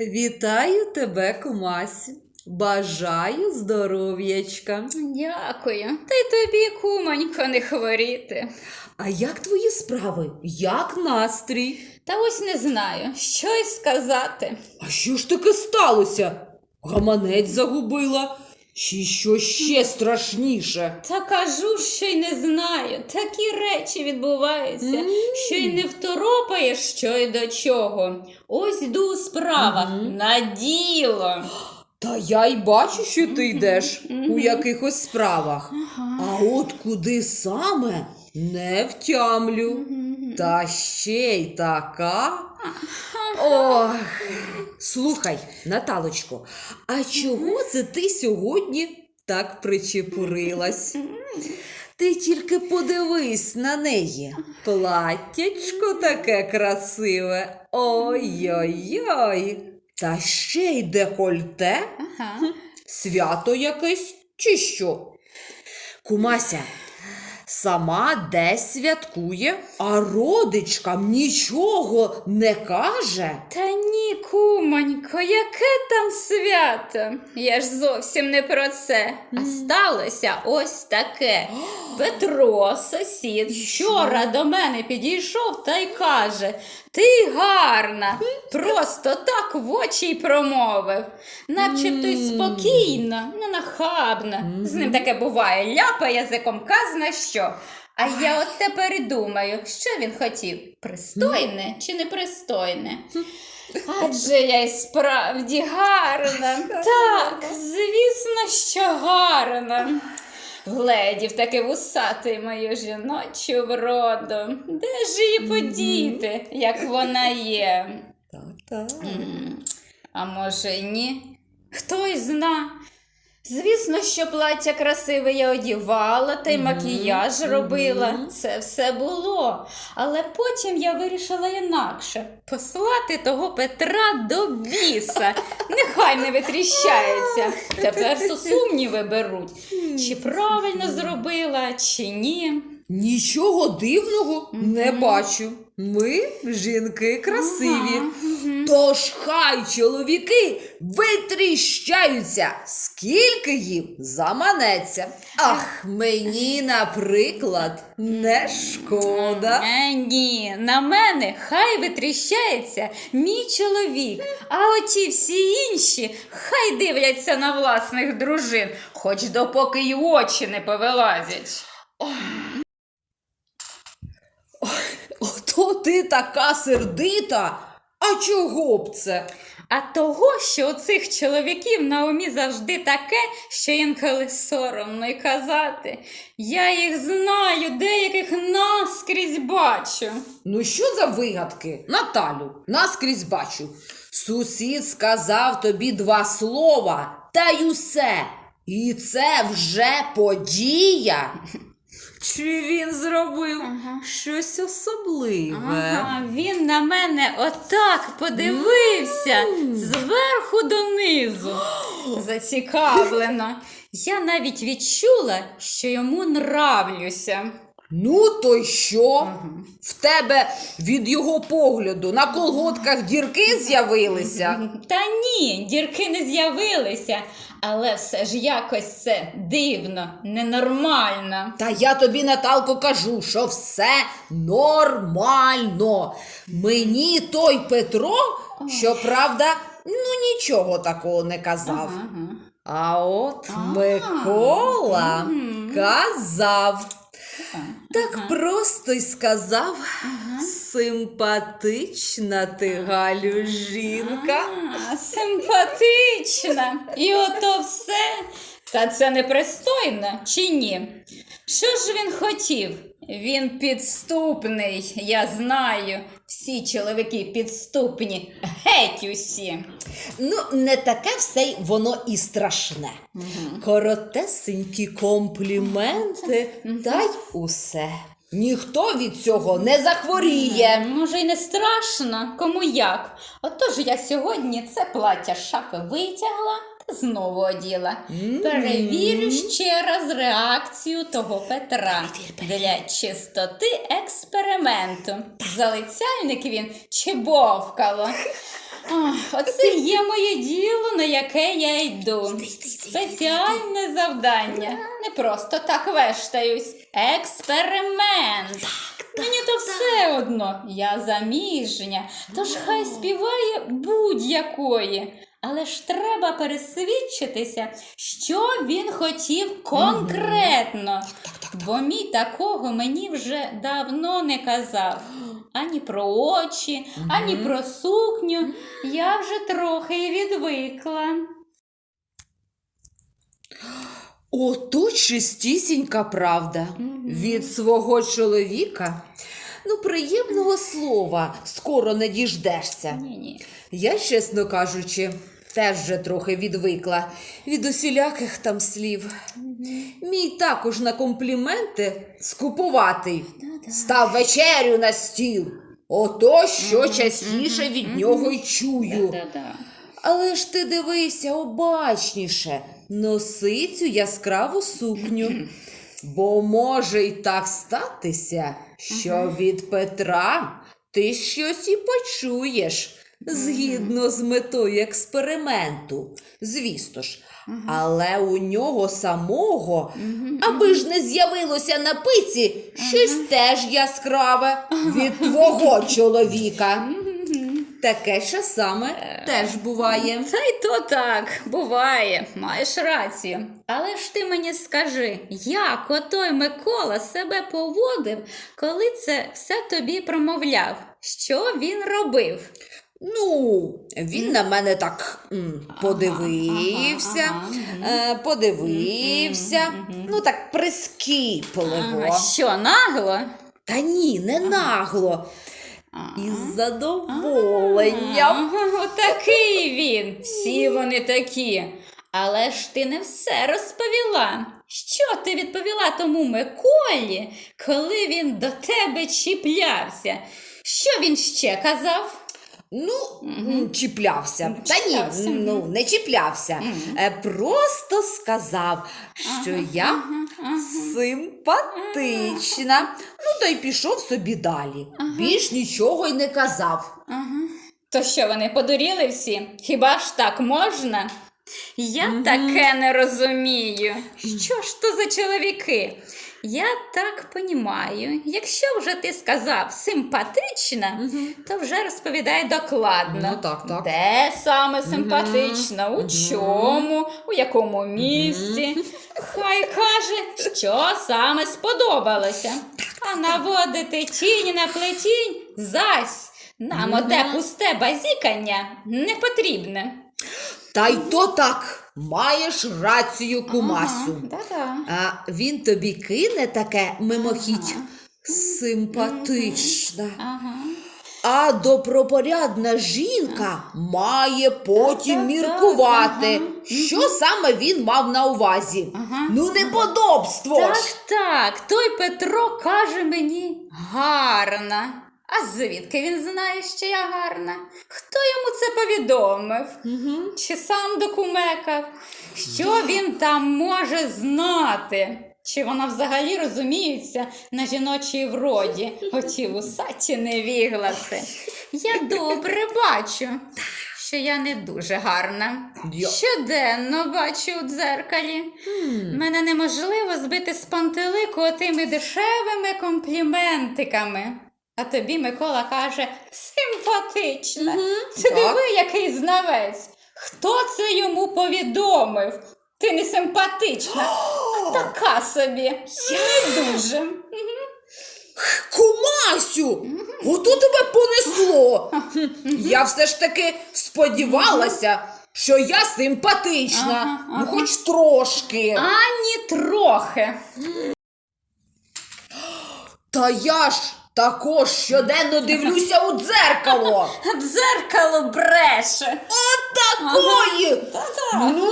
Вітаю тебе, кумасю. Бажаю здоров'ячка. Дякую. Та й тобі, кумонько, не хворіти. А як твої справи? Як настрій? Та ось не знаю, що й сказати. А що ж таке сталося? Гаманець загубила. Чи що ще страшніше? Та кажу, що й не знаю. Такі речі відбуваються, М. що й не второпаєш, що й до чого. Ось йду у справах Мгм. на діло. Та я й бачу, що ти йдеш у якихось справах. Ага. А от куди саме не втямлю. Мгм. Та ще й така. Ох. Слухай, Наталочко, а чого це ти сьогодні так причепурилась? Ти тільки подивись на неї. Платтячко таке красиве. Ой-ой-ой. Та ще й декольте. Ага. Свято якесь чи що? Кумася сама десь святкує, а родичкам нічого не каже. Та ні, кумонько, яке там свято? Я ж зовсім не про це. А сталося ось таке. Петро, сусід, вчора до мене підійшов та й каже: Ти гарна, просто так в очі й промовив. Начебто й спокійно, не нахабно. З ним таке буває, ляпа язиком казна що. А я от тепер і думаю, що він хотів: пристойне чи непристойне? Адже я й справді гарна. Так, звісно, що гарна. Гледів таки вусатий мою жіночу вроду. Де ж її подіти, як вона є? Так, так. А може ні? Хто й зна. Звісно, що плаття красиве я одівала та й Мгм, макіяж робила. мгм. Це все було. Але потім я вирішила інакше послати того Петра до біса. Нехай не витріщається. Тепер сумніви беруть. Чи правильно зробила, чи ні. Нічого дивного не бачу. Ми жінки красиві. Мгм. Тож хай чоловіки витріщаються, скільки їм заманеться. Ах, мені, наприклад, не шкода. Е, ні, на мене хай витріщається мій чоловік, а оті всі інші хай дивляться на власних дружин, хоч допоки й очі не повилазять. Ти така сердита. А чого б це? А того, що у цих чоловіків на умі завжди таке, що інколи соромно й казати. Я їх знаю, деяких наскрізь бачу. Ну що за вигадки? Наталю, наскрізь бачу. Сусід сказав тобі два слова, та й усе. І це вже подія. Чи він зробив Ага. щось особливе? Ага, він на мене отак подивився зверху донизу. Зацікавлено. Я навіть відчула, що йому нравлюся. Ну, то й що? Ага. В тебе від його погляду на колготках дірки з'явилися? Та ні, дірки не з'явилися, але все ж якось це дивно, ненормально. Та я тобі, Наталко, кажу, що все нормально. Мені той Петро, щоправда, ну нічого такого не казав. Ага. А от А, Микола мгм. казав. Так Ага. просто й сказав. Ага. Симпатична ти, Галю, жінка. А, симпатична. І ото все. Та це непристойно, чи ні? Що ж він хотів? Він підступний, я знаю. Всі чоловіки підступні, геть усі. Ну, не таке все й воно і страшне. Коротесенькі компліменти, та й усе. Ніхто від цього не захворіє. Може, й не страшно, кому як. Отож я сьогодні це плаття з шафи витягла знову оділа. Перевірю ще раз реакцію того Петра для чистоти експерименту. Залицяльник він чи бовкало. Оце є моє діло, на яке я йду. Спеціальне завдання. Не просто так вештаюсь. Експеримент. Мені то все одно. Я заміжня. Тож хай співає будь-якої. Але ж треба пересвідчитися, що він хотів конкретно. Бо мій такого мені вже давно не казав. Ані про очі, ані про сукню. Я вже трохи відвикла. Ото чистісінька правда. Від свого чоловіка. Ну, приємного слова скоро не діждешся. Я, чесно кажучи, теж вже трохи відвикла від усіляких там слів. Мій також на компліменти скупуватий. Став вечерю на стіл. Ото що частіше від нього й чую. Але ж ти дивися обачніше, носи цю яскраву сукню. Бо може й так статися, що від Петра ти щось і почуєш згідно з метою експерименту. Звісно ж, але у нього самого, аби ж не з'явилося на пиці щось теж яскраве від твого чоловіка. Таке часами теж буває. Та й то так, буває, маєш рацію. Але ж ти мені скажи, як отой Микола себе поводив, коли це все тобі промовляв? Що він робив? Ну, він на мене так м, подивився, ага, ага, е, подивився, ну так прискіпливо. Ага, що, нагло? Та ні, не нагло. Із задоволенням. Отакий він. Всі вони такі. Але ж ти не все розповіла. Що ти відповіла тому Миколі, коли він до тебе чіплявся? Що він ще казав? Ну, м, чіплявся. Та ні, ну не чіплявся. Е, просто сказав, що Ага, я ага, ага. симпатична. Ну, та й пішов собі далі. Більш нічого й не казав. Ага. То що вони подуріли всі? Хіба ж так можна? Я таке не розумію. Що ж то за чоловіки? Я так понімаю, якщо вже ти сказав симпатична, то вже розповідай докладно. Ну, так, так. Де саме симпатична, у чому, у якому місці. Хай каже, що саме сподобалося. А наводити тінь на плетінь зась. Нам оте пусте базікання не потрібне. Та й то так, маєш рацію, кумасю. Да-да. А він тобі кине таке мимохідь симпатична. Ага. А добропорядна жінка має потім Так, так, міркувати, ага. що саме він мав на увазі. Ага. Ну, неподобство Так, ж. так, той Петро каже мені гарна. А звідки він знає, що я гарна? Хто йому це повідомив? Мгм. Чи сам докумекав? Що він там може знати? Чи вона взагалі розуміється на жіночій вроді? Оті вусаті невігласи. Я добре бачу, що я не дуже гарна. Я- Щоденно бачу у дзеркалі. Мене неможливо збити з пантелику отими дешевими компліментиками. А тобі Микола каже симпатична. Ти так. диви, який знавець. Хто це йому повідомив? Ти не симпатична, а така собі. Я Не дуже. Кумасю! Ото тебе понесло. Я все ж таки сподівалася, що я симпатична. Ага, Ну, хоч трошки. Ані трохи. Та я ж також щоденно дивлюся у дзеркало. Дзеркало бреше. Такої! Ну,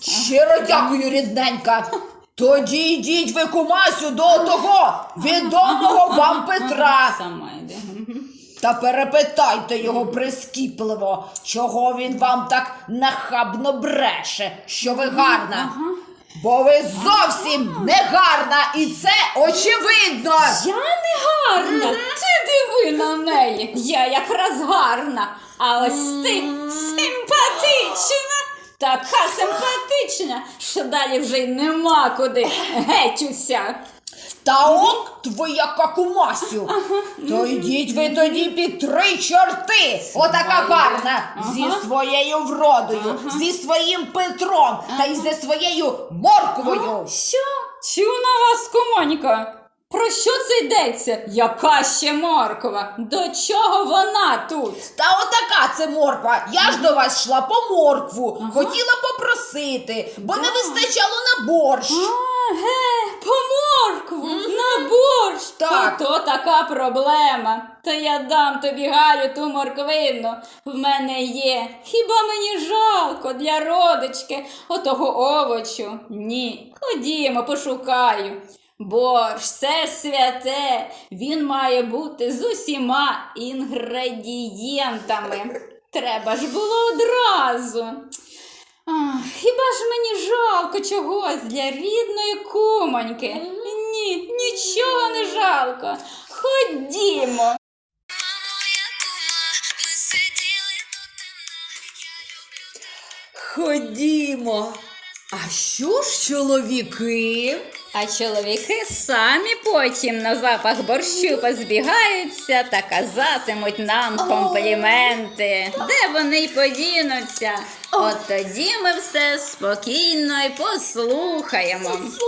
щиро дякую, рідненька. Тоді йдіть ви, кумасю, до того відомого вам Петра. Сама йде. Та перепитайте його прискіпливо, чого він вам так нахабно бреше, що ви гарна. Бо ви зовсім не гарна, і це очевидно. Я не гарна. Ти диви на неї. Я якраз гарна. А ось ти симпатична. Така симпатична, що далі вже й нема куди. Геть уся. Та от твоя какумасю. То йдіть ви тоді під три чорти. Отака гарна. Зі своєю вродою, зі своїм Петром та й зі своєю морквою. Що? Чу на вас, комоніка? Про що це йдеться? Яка ще моркова? До чого вона тут? Та отака це морква. Я ж до вас йшла по моркву. Хотіла попросити, бо не вистачало на борщ. А, ге, по моркву, на борщ. Так. То, така проблема. То я дам тобі Галю ту морквину. В мене є. Хіба мені жалко для родички отого овочу? Ні. Ходімо, пошукаю. Борщ, це святе. Він має бути з усіма інгредієнтами. Треба ж було одразу. Ах, хіба ж мені жалко чогось для рідної кумоньки? Ні, нічого не жалко. Ходімо. Ходімо. А що ж чоловіки? А чоловіки самі потім на запах борщу позбігаються та казатимуть нам компліменти. Де вони й подінуться? От тоді ми все спокійно й послухаємо. з